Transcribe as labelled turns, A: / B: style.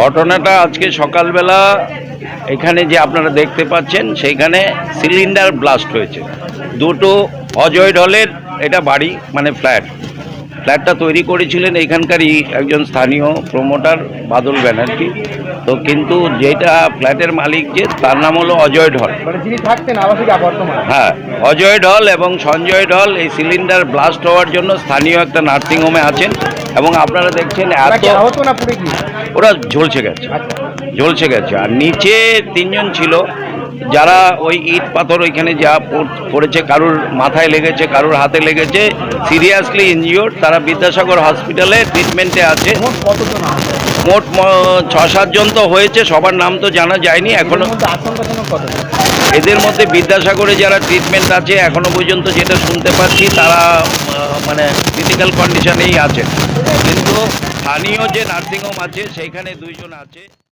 A: ঘটনাটা আজকে সকালবেলা এখানে যে আপনারা দেখতে পাচ্ছেন সেইখানে সিলিন্ডার ব্লাস্ট হয়েছে। দুটো অজয় ঢলের এটা বাড়ি মানে ফ্ল্যাট। ফ্ল্যাটটা তৈরি করেছিলেন এখানকারই একজন স্থানীয় প্রমোটার বাদল ব্যানার্জি। তো কিন্তু যেটা ফ্ল্যাটের মালিক যে তার নাম হলো অজয় ঢল।
B: মানে থাকতেন
A: হ্যাঁ অজয় ঢল এবং সঞ্জয় ঢল এই সিলিন্ডার ব্লাস্ট হওয়ার জন্য স্থানীয় একটা নার্সিংহোমে আছেন। এবং আপনারা দেখছেন এত ওরা ঝলসে গেছে।
B: আচ্ছা।
A: ঝলসে গেছে। আর নিচে তিনজন ছিল। যারা ওই ইট পাথর ওইখানে যা পড়েছে কারুর মাথায় লেগেছে কারুর হাতে লেগেছে সিরিয়াসলি ইনজিওর তারা বিদ্যাসাগর হসপিটালে ট্রিটমেন্টে আছে।
B: মোট
A: ছ সাতজন তো হয়েছে সবার নাম তো জানা যায়নি
B: এখনও
A: এদের মধ্যে বিদ্যাসাগরে যারা ট্রিটমেন্ট আছে এখনও পর্যন্ত যেটা শুনতে পাচ্ছি তারা মানে ক্রিটিক্যাল কন্ডিশনেই আছে। কিন্তু স্থানীয় যে নার্সিংহোম আছে সেইখানে দুইজন আছে।